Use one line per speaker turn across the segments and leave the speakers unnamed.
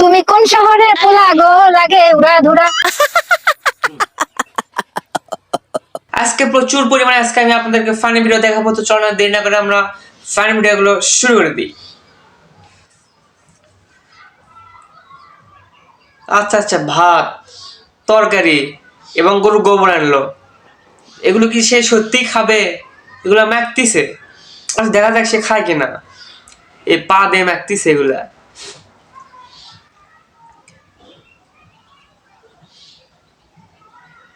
তুমি কোন শহরে পোলা গো? লাগে উড়া ধুরা।
আজকে প্রচুর পরিমাণে আজকে আমি আপনাদেরকে ফানি ভিডিও দেখাবো, তো চলো দেরি না করে আমরা ফানি ভিডিওগুলো শুরু করে দিই। আচ্ছা আচ্ছা ভাত, তরকারি এবং গরু গোবর আনলো। এগুলো কি সে সত্যিই খাবে? এগুলো মাখতিছে আচ্ছা দেখা যাক সে খায় কিনা। এই পা দিয়ে মাখতিছে এগুলা।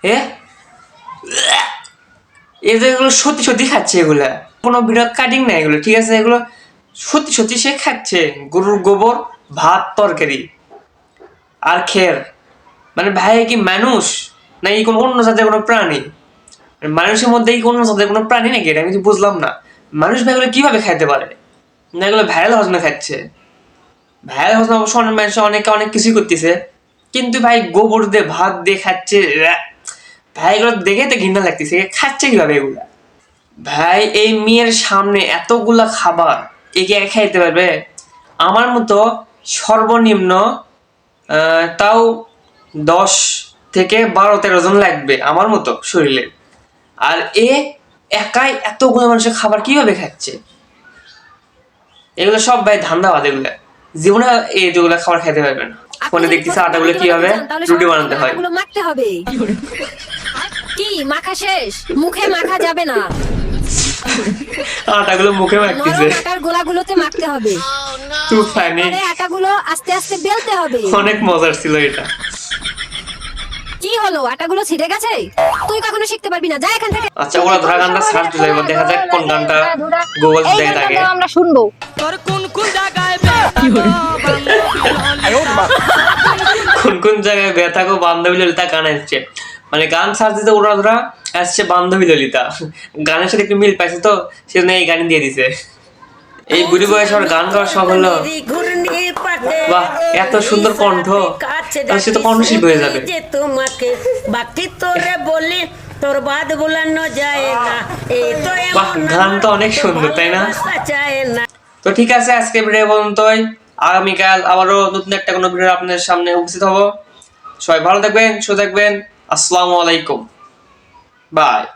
এ? এগুলো সত্যি সত্যি খাচ্ছে এগুলা। কোনো ভিডিও কাটিং না এগুলো, ঠিক আছে? এগুলো সত্যি সত্যি সে খাচ্ছে। গরুর গোবর, ভাত, তরকারি আর খের। মানে ভাই, কি মানুষ? নাকি কোনো অন্য জাতের কোনো প্রাণী? মানে মানুষের মধ্যে কি অন্য জাতের কোনো প্রাণী নাকি? এটা আমি তো বুঝলাম না। মানুষ ভাই, এগুলো কীভাবে খাইতে পারে? না, এগুলো ভাইরাল হজমে খাচ্ছে। ভাইরাল হজমে অবশ্য অনেক মানুষ অনেকে অনেক কিছুই করতেছে। কিন্তু ভাই, গোবর দিয়ে ভাত দিয়ে খাচ্ছে! ভাই এগুলো দেখে তো ঘৃণা লাগতেছে। খাচ্ছে কীভাবে এগুলা? ভাই এই মেয়ের সামনে এতগুলা খাবার একে একা খাইতে পারবে? আমার মতো সর্বনিম্ন তাও দশ থেকে বারো তেরো জন লাগবে আমার মতো শরীরে। আর এ একাই এতগুলো মানুষের খাবার কীভাবে খাচ্ছে? এগুলো সব ভাই ধান্দাবাদ এগুলো। জীবনে এই যেগুলো খাবার খেতে পারবে না। ফোনে দেখতেছে আটাগুলো কীভাবে রুটি বানাতে হয়।
কি? মাখা শেষ? মুখে মাখা যাবে না।
আটাগুলো মুখে মাখতেছে
আটার গোলাগুলোতে মাখতে হবে।
তু ফানি
আটাগুলো আস্তে আস্তে বেলতে হবে।
অনেক মজার ছিল এটা।
কি হলো? আটাগুলো ছিটে গেছে? তুই কখনো শিখতে পারবি না। যা এখান থেকে।
আচ্ছা ওরা ধরা গানটা সার্চ দিলে। এবার দেখা যাক কোন গানটা গুগল দেয় থাকে
আমরা শুনব।
তোর কোন কোন জায়গায়
কোন কোন জায়গায় ব্যথা গো বান্ধবী ললিতা গান আসছে মানে গান সার্চ দিতে ওরা ধরা আসছে বান্ধবী ললিতা। গানের সাথে একটু মিল পাইছে তো, সেজন্য এই গান দিয়ে দিছে। এই বুড়ি বয়সে ওর গান গাওয়ার শখ হলো। বাহ, এত সুন্দর কণ্ঠ। সে তো কণ্ঠশিল্পী হয়ে যাবে।
তোমাকে বাকি তোরে বলি তোর বাদ বুলানো যায় না এই তো
বাহ, গান তো অনেক সুন্দর, তাই
না?
তো ঠিক আছে, আজকে ভিডিও পর্যন্তই। আগামীকাল আবারও নতুন একটা কোনো ভিডিও আপনাদের সামনে উপস্থিত হব। সবাই ভালো থাকবেন, সুস্থ থাকবেন। আসসালামু আলাইকুম বাই